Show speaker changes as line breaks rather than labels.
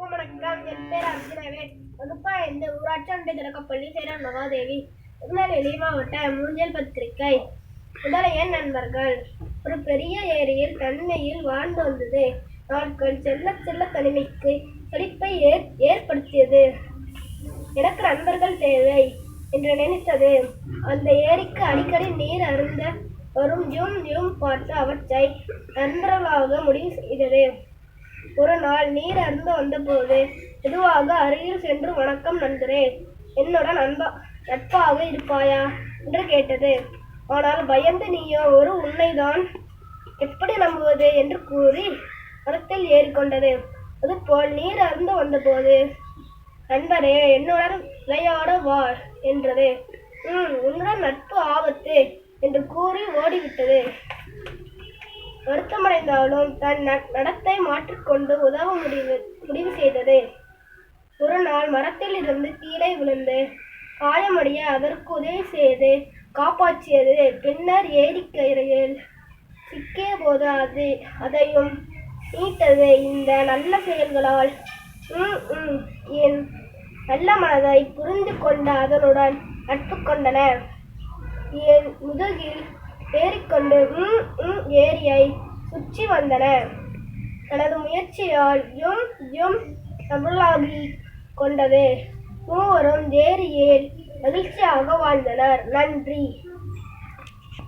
அனைவருக்கும் வணக்கம் என் பேர் அர்ஜுனவேல் வகுப்பா இந்த ஊராட்சி ஒன்றிய தொடக்கப்பள்ளி சேரன் மகாதேவி. திருநெல்வேலி மாவட்ட மூஞ்சல் பத்திரிகை முதல் நண்பர்கள். ஒரு பெரிய ஏரியில் தன்மையில் வாழ்ந்து வந்தது. நாட்கள் செல்ல செல்ல தனிமைக்கு செழிப்பை ஏற் ஏற்படுத்தியது. எனக்கு நண்பர்கள் தேவை என்று நினைத்தது. அந்த ஏரிக்கு அடிக்கடி நீர் அருந்த வரும் ஜூம் ஜூம் பார்த்து அவற்றை நண்பர்களாக முடிவு செய்தது. ஒரு நாள் நீர் அருந்து வந்தபோது மெதுவாக அருகில் சென்று வணக்கம் நண்பரே என்னுடன் நண்பா நட்பாக இருப்பாயா? என்று கேட்டது. ஆனால் பயந்து நீயோ ஒரு உன்னைதான் எப்படி நம்புவது? என்று கூறி மரத்தில் ஏறிக்கொண்டது. அதுபோல் நீர் அருந்து வந்தபோது நண்பரே என்னுடன் விளையாட வா என்றது. ம் உன்னுடன் நட்பு ஆபத்து என்று கூறி ஓடிவிட்டது வருத்தமடைந்தாலும் தன் நடத்தை மாற்றிக்கொண்டு உதவ முடிவு முடிவு செய்தது. ஒரு நாள் மரத்தில் இருந்து கீழே விழுந்து காயமடைய அதற்கு உதவி செய்து காப்பாற்றியது. பின்னர் ஏரிக்கரையில் சிக்கிய போது அது அதையும் நீட்டது இந்த நல்ல செயல்களால் ம், ம், என் நல்ல மனதை புரிந்து கொண்ட அதனுடன் நட்பு கொண்டன. என் முதுகில் ஏறிக்கொண்டு ம் ம் ஏரியை சுற்றி வந்தன. தனது முயற்சியால் யும் யும் தமிழாகி கொண்டது. மூவரும் ஏரியில் மகிழ்ச்சியாக வாழ்ந்தனர். நன்றி.